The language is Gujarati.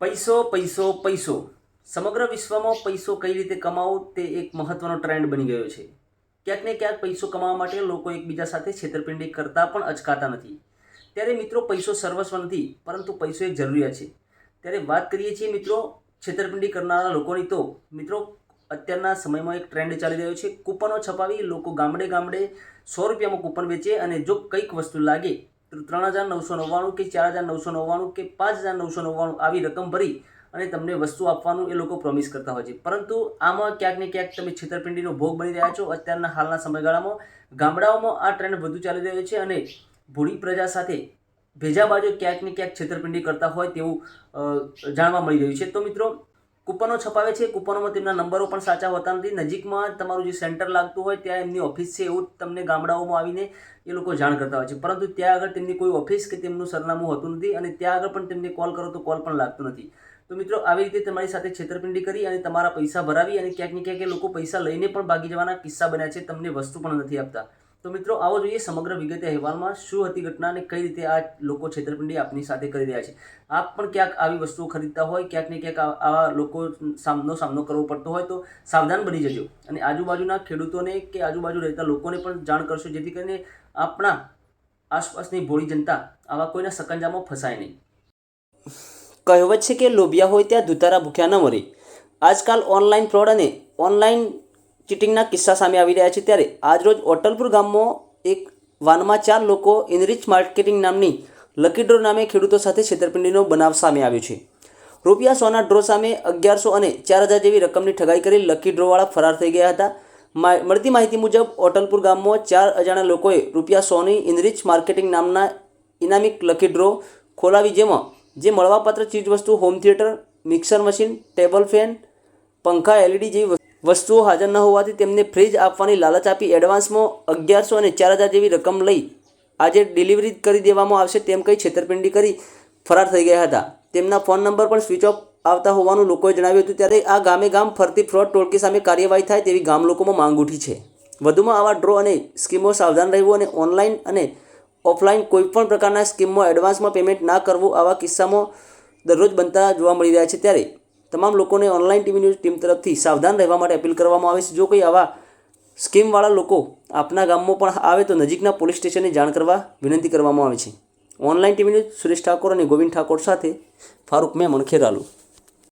પૈસો પૈસો પૈસો. સમગ્ર વિશ્વમાં પૈસો કઈ રીતે કમાવો તે એક મહત્વનો ટ્રેન્ડ બની ગયો છે. ક્યાંક ને ક્યાંક પૈસો કમાવા માટે લોકો એકબીજા સાથે છેતરપિંડી કરતા પણ અચકાતા નથી. ત્યારે મિત્રો, પૈસો સર્વસ્વ નથી, પરંતુ પૈસો એક જરૂરિયાત છે. ત્યારે વાત કરીએ છીએ મિત્રો, છેતરપિંડી કરનારા લોકોની તો, મિત્રો, અત્યારના સમયમાં એક ટ્રેન્ડ ચાલી રહ્યો છે. કૂપનો છપાવી લોકો ગામડે ગામડે સો રૂપિયામાં કૂપન વેચે અને જો કંઈક વસ્તુ લાગે ત્રણ હજાર નવસો નવ્વાણું કે ચાર હજાર નવસો નવ્વાણું કે પાંચ હજાર નવસો નવ્વાણું આવી રકમ ભરી અને તમને વસ્તુ આપવાનું એ લોકો પ્રોમિસ કરતા હોય છે. પરંતુ આમાં ક્યાંક ને ક્યાંક તમે છેતરપિંડીનો ભોગ બની રહ્યા છો. અત્યારના હાલના સમયગાળામાં ગામડાઓમાં આ ટ્રેન્ડ વધુ ચાલી રહ્યો છે અને ભૂડી પ્રજા સાથે ભેજા બાજુ ક્યાંક ને ક્યાંક છેતરપિંડી કરતા હોય તેવું જાણવા મળી રહ્યું છે. તો મિત્રો કૂપનો છપાવે છે, કૂપનોમાં તેમના નંબરો પણ સાચા હોતા નથી. નજીકમાં તમારું જે સેન્ટર લાગતું હોય, ત્યાં એમની ઓફિસ છે એવું તમને ગામડાઓમાં આવીને એ લોકો જાણ કરતા હોય છે. પરંતુ ત્યાં આગળ તેમની કોઈ ઓફિસ કે તેમનું સરનામું હોતું નથી અને ત્યાં આગળ પણ તેમને કોલ કરો તો કોલ પણ લાગતો નથી. તો મિત્રો, આવી રીતે તમારી સાથે છેતરપિંડી કરી અને તમારા પૈસા ભરાવી અને ક્યાંક ને ક્યાંક એ લોકો પૈસા લઈને પણ ભાગી જવાના કિસ્સા બન્યા છે, તમને વસ્તુ પણ નથી આપતા. તો મિત્રો, આવો જોઈએ સમગ્ર વિગતે અહેવાલમાં શું હતી ઘટના અને કઈ રીતે આ લોકો છેતરપિંડી આપની સાથે કરી રહ્યા છે. આપ પણ ક્યાંક આવી વસ્તુઓ ખરીદતા હોય, ક્યાંક ને ક્યાંક આવા લોકો સામનો સામનો કરવો પડતો હોય તો સાવધાન બની જજો. અને આજુબાજુના ખેડૂતોને કે આજુબાજુ રહેતા લોકોને પણ જાણ કરશો, જેથી કરીને આપણા આસપાસની ભોળી જનતા આવા કોઈના સકંજામાં ફસાય નહીં. કહેવત છે કે લોભિયા હોય ત્યાં દૂતારા ભૂખ્યા ન મરે. આજકાલ ઓનલાઈન ફ્રોડ અને ઓનલાઈન ચીટિંગના કિસ્સા સામે આવી રહ્યા છે ત્યારે આજરોજ ઓટલપુર ગામમાં એક વાનમાં ચાર લોકો ઇનરિચ માર્કેટિંગ નામની લકી ડ્રો નામે ખેડૂતો સાથે છેતરપિંડીનો બનાવ સામે આવ્યો છે. રૂપિયા સોના ડ્રો સામે અગિયારસો અને ચાર હજાર જેવી રકમની ઠગાઈ કરી લકી ડ્રોવાળા ફરાર થઈ ગયા હતા. મળતી માહિતી મુજબ, ઓટલપુર ગામમાં ચાર અજાણા લોકોએ રૂપિયા સોની ઇનરિચ માર્કેટિંગ નામના ઇનામિક લકી ડ્રો ખોલાવી જેમાં, જે મળવાપાત્ર ચીજવસ્તુ home theatre, mixer machine, table fan, પંખા, એલઈડી જેવી વસ્તુઓ હાજર ન હોવાથી તેમને ફ્રીજ આપવાની લાલચ આપી એડવાન્સમાં અગિયારસો અને ચાર હજાર જેવી રકમ લઈ આજે ડિલિવરી કરી દેવામાં આવશે તેમ કહી છેતરપિંડી કરી ફરાર થઈ ગયા હતા. તેમના ફોન નંબર પણ સ્વિચ ઓફ આવતા હોવાનું લોકોએ જણાવ્યું હતું ત્યારે આ ગામે ગામ ફરતી ફ્રોડ ટોળકી સામે કાર્યવાહી થાય તેવી ગામ લોકોમાં માંગ ઉઠી છે. વધુમાં આવા ડ્રો અને સ્કીમો સાવધાન રહેવું અને ઓનલાઈન અને ઓફલાઈન કોઈપણ પ્રકારના સ્કીમમાં એડવાન્સમાં પેમેન્ટ ના કરવું આવા કિસ્સામાં દરરોજ બનતા જોવા મળી રહ્યા છે ત્યારે તમામ લોકોને ઓનલાઈન ટીવી ન્યૂઝ ટીમ તરફથી સાવધાન રહેવા માટે અપીલ કરવામાં આવે છે. જો કોઈ આવા સ્કીમવાળા લોકો આપના ગામમાં પણ આવે તો નજીકના પોલીસ સ્ટેશને જાણ કરવા વિનંતી કરવામાં આવે છે. Online TV news Suresh Thakor અને ગોવિંદ ઠાકોર સાથે ફારૂક મેમણ ખેરાલુ.